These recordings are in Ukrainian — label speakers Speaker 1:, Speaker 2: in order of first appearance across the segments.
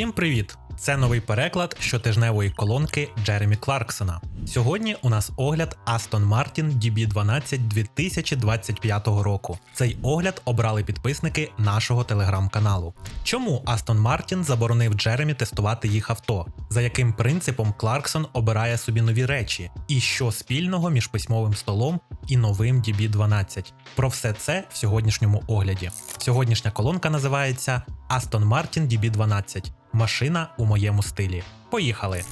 Speaker 1: Всім привіт! Це новий переклад щотижневої колонки Джеремі Кларксона. Сьогодні у нас огляд Aston Martin DB12 2025 року. Цей огляд обрали підписники нашого телеграм-каналу. Чому Aston Martin заборонив Джеремі тестувати їх авто? За яким принципом Кларксон обирає собі нові речі? І що спільного між письмовим столом і новим DB12? Про все це в сьогоднішньому огляді. Сьогоднішня колонка називається Aston Martin DB12. Машина у моєму стилі. Поїхали!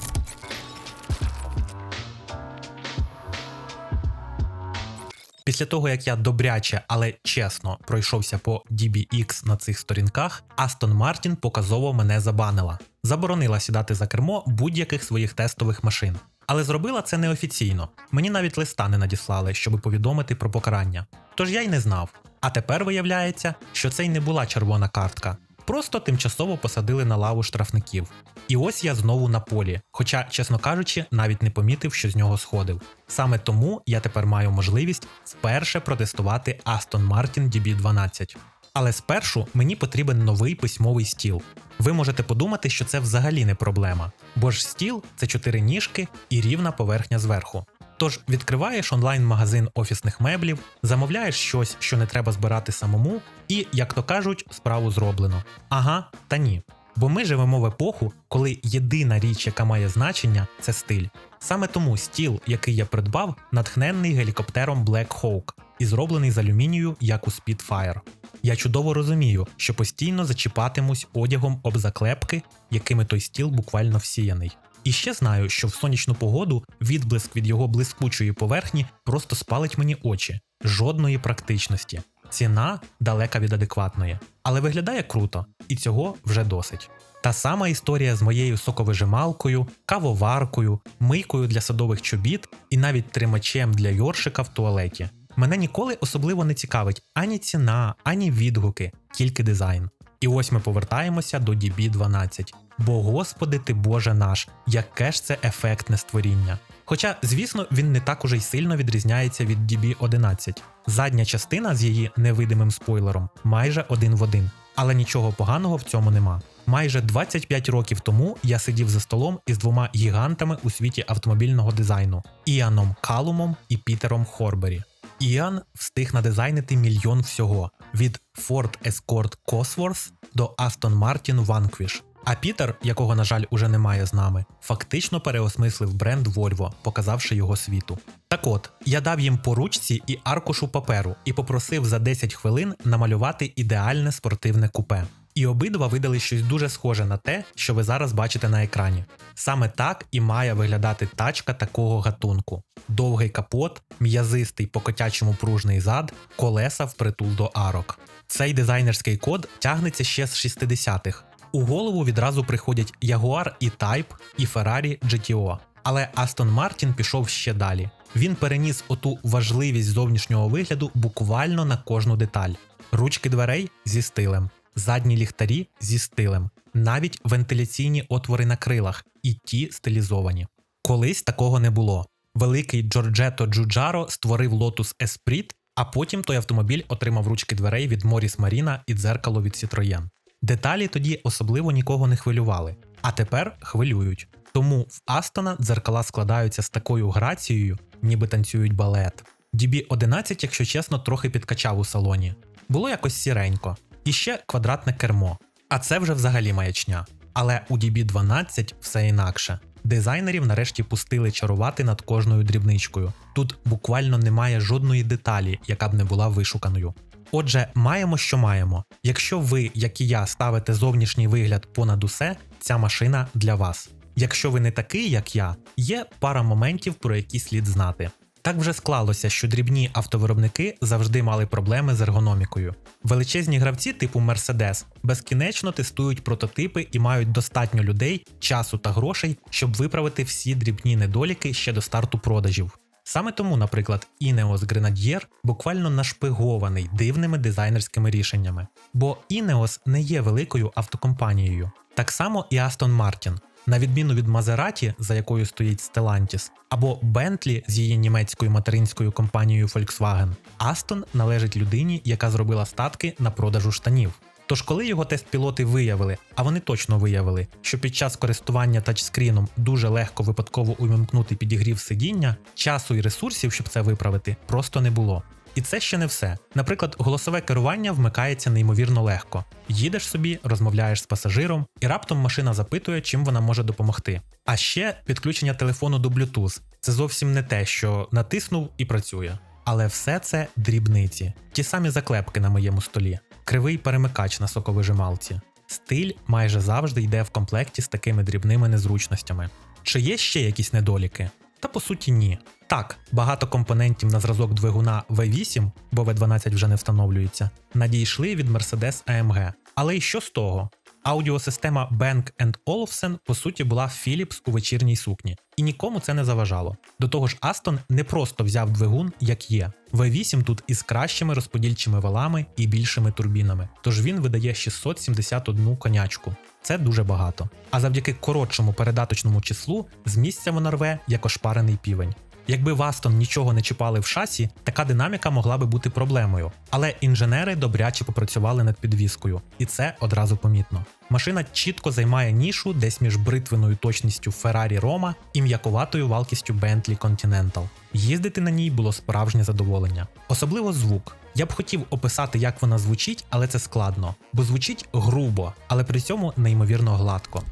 Speaker 1: Після того, як я добряче, але чесно пройшовся по DBX на цих сторінках, Aston Martin показово мене забанила. Заборонила сідати за кермо будь-яких своїх тестових машин. Але зробила це неофіційно. Мені навіть листа не надіслали, щоб повідомити про покарання. Тож я й не знав. А тепер виявляється, що це й не була червона картка. Просто тимчасово посадили на лаву штрафників. І ось я знову на полі, хоча, чесно кажучи, навіть не помітив, що з нього сходив. Саме тому я тепер маю можливість вперше протестувати Aston Martin DB12. Але спершу мені потрібен новий письмовий стіл. Ви можете подумати, що це взагалі не проблема, бо ж стіл це чотири ніжки і рівна поверхня зверху. Тож відкриваєш онлайн-магазин офісних меблів, замовляєш щось, що не треба збирати самому, і, як то кажуть, справу зроблено. Ага, та ні. Бо ми живемо в епоху, коли єдина річ, яка має значення, це стиль. Саме тому стіл, який я придбав, натхненний гелікоптером Black Hawk і зроблений з алюмінію, як у Spitfire. Я чудово розумію, що постійно зачіпатимусь одягом об заклепки, якими той стіл буквально всіяний. І ще знаю, що в сонячну погоду відблиск від його блискучої поверхні просто спалить мені очі, жодної практичності. Ціна далека від адекватної, але виглядає круто, і цього вже досить. Та сама історія з моєю соковижималкою, кавоваркою, мийкою для садових чобіт і навіть тримачем для йоршика в туалеті. Мене ніколи особливо не цікавить ані ціна, ані відгуки, тільки дизайн. І ось ми повертаємося до DB12. Бо Господи ти Боже наш, яке ж це ефектне створіння. Хоча, звісно, він не так уже й сильно відрізняється від DB11. Задня частина з її невидимим спойлером майже один в один. Але нічого поганого в цьому нема. Майже 25 років тому я сидів за столом із двома гігантами у світі автомобільного дизайну Іаном Калумом і Пітером Хорбері. Іан встиг надизайнити мільйон всього від Ford Escort Cosworth до Aston Martin Vanquish. А Пітер, якого, на жаль, уже немає з нами, фактично переосмислив бренд Volvo, показавши його світу. Так от, я дав їм по ручці і аркушу паперу і попросив за 10 хвилин намалювати ідеальне спортивне купе. І обидва видали щось дуже схоже на те, що ви зараз бачите на екрані. Саме так і має виглядати тачка такого гатунку: довгий капот, м'язистий по котячому пружний зад, колеса впритул до арок. Цей дизайнерський код тягнеться ще з 60-х. У голову відразу приходять Jaguar E-Type і Ferrari GTO. Але Aston Martin пішов ще далі. Він переніс оту важливість зовнішнього вигляду буквально на кожну деталь: ручки дверей зі стилем, задні ліхтарі зі стилем, навіть вентиляційні отвори на крилах, і ті стилізовані. Колись такого не було. Великий Джорджето Джуджаро створив Lotus Esprit, а потім той автомобіль отримав ручки дверей від Morris Marina і дзеркало від Citroën. Деталі тоді особливо нікого не хвилювали, а тепер хвилюють. Тому в Астона дзеркала складаються з такою грацією, ніби танцюють балет. DB11, якщо чесно, трохи підкачав у салоні. Було якось сіренько. І ще квадратне кермо. А це вже взагалі маячня. Але у DB12 все інакше. Дизайнерів нарешті пустили чарувати над кожною дрібничкою. Тут буквально немає жодної деталі, яка б не була вишуканою. Отже, маємо, що маємо. Якщо ви, як і я, ставите зовнішній вигляд понад усе, ця машина для вас. Якщо ви не такий, як я, є пара моментів, про які слід знати. Так вже склалося, що дрібні автовиробники завжди мали проблеми з ергономікою. Величезні гравці типу Mercedes безкінечно тестують прототипи і мають достатньо людей, часу та грошей, щоб виправити всі дрібні недоліки ще до старту продажів. Саме тому, наприклад, Ineos Grenadier буквально нашпигований дивними дизайнерськими рішеннями. Бо Ineos не є великою автокомпанією. Так само і Aston Martin. На відміну від Maserati, за якою стоїть Stellantis, або Bentley з її німецькою материнською компанією Volkswagen, Aston належить людині, яка зробила статки на продажу штанів. Тож, коли його тест-пілоти виявили, а вони точно виявили, що під час користування тачскріном дуже легко випадково увімкнути підігрів сидіння, часу і ресурсів, щоб це виправити, просто не було. І це ще не все. Наприклад, голосове керування вмикається неймовірно легко. Їдеш собі, розмовляєш з пасажиром, і раптом машина запитує, чим вона може допомогти. А ще підключення телефону до Bluetooth. Це зовсім не те, що натиснув і працює. Але все це дрібниці, ті самі заклепки на моєму столі, кривий перемикач на соковижималці. Стиль майже завжди йде в комплекті з такими дрібними незручностями. Чи є ще якісь недоліки? Та по суті ні. Так, багато компонентів на зразок двигуна V8, бо V12 вже не встановлюється, надійшли від Mercedes AMG. Але і що з того? Аудіосистема Bang Olufsen по суті була Philips у вечірній сукні, і нікому це не заважало. До того ж, Aston не просто взяв двигун, як є. V8 тут із кращими розподільчими валами і більшими турбінами, тож він видає 671 конячку. Це дуже багато. А завдяки коротшому передаточному числу з місця вона рве як ошпарений півень. Якби в Aston нічого не чіпали в шасі, така динаміка могла би бути проблемою. Але інженери добряче попрацювали над підвіскою, і це одразу помітно. Машина чітко займає нішу десь між бритвеною точністю Ferrari Roma і м'яковатою валкістю Bentley Continental. Їздити на ній було справжнє задоволення, особливо звук. Я б хотів описати, як вона звучить, але це складно, бо звучить грубо, але при цьому неймовірно гладко.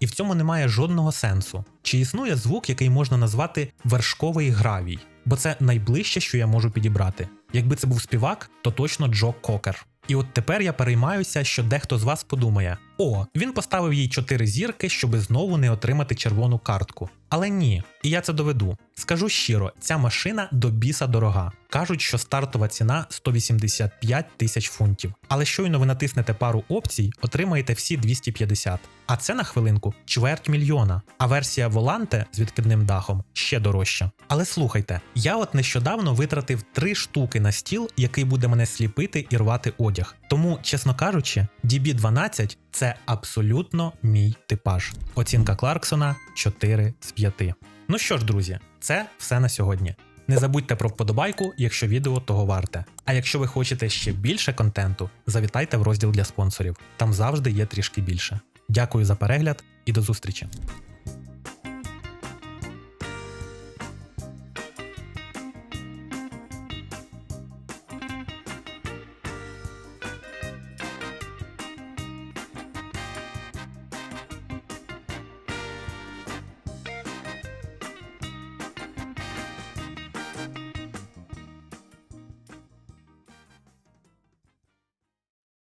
Speaker 1: І в цьому немає жодного сенсу. Чи існує звук, який можна назвати вершковий гравій? Бо це найближче, що я можу підібрати. Якби це був співак, то точно Джо Кокер. І от тепер я переймаюся, що дехто з вас подумає: о, він поставив їй 4 зірки, щоби знову не отримати червону картку. Але ні, і я це доведу. Скажу щиро, ця машина до біса дорога. Кажуть, що стартова ціна 185 тисяч фунтів. Але щойно ви натиснете пару опцій, отримаєте всі 250. А це на хвилинку чверть мільйона. А версія Воланте з відкидним дахом ще дорожча. Але слухайте, я от нещодавно витратив 3 штуки на стіл, який буде мене сліпити і рвати одяг. Тому, чесно кажучи, DB12 це абсолютно мій типаж. Оцінка Кларксона 4 з 5. Ну що ж, друзі, це все на сьогодні. Не забудьте про вподобайку, якщо відео того варте. А якщо ви хочете ще більше контенту, завітайте в розділ для спонсорів. Там завжди є трішки більше. Дякую за перегляд і до зустрічі!